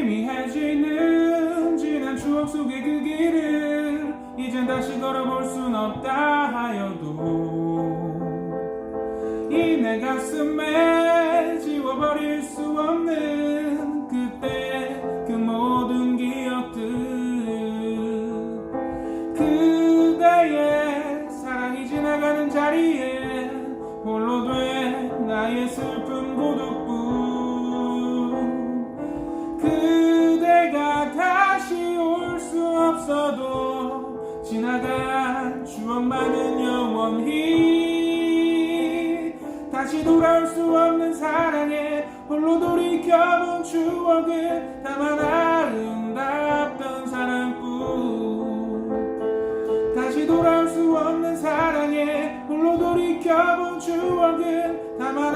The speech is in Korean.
희미해지는 지난 추억 속의 그 길을 이젠 다시 걸어볼 순 없다 하여도 이 내 가슴에 지워버릴 수 없는 그때 그 모든 기억들 그대의 사랑이 지나가는 자리에 홀로 된 나의 슬픈 없어도 지나간 추억만은 영원히 다시 돌아올 수 없는 사랑에 홀로 돌이켜본 추억은 다만 아름답던 사랑뿐. 다시 돌아올 수 없는 사랑에 홀로 돌이켜본 추억은 다만